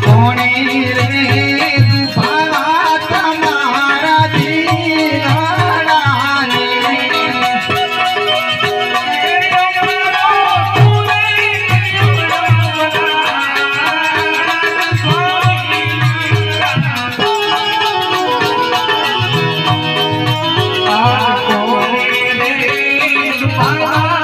કોણે રે?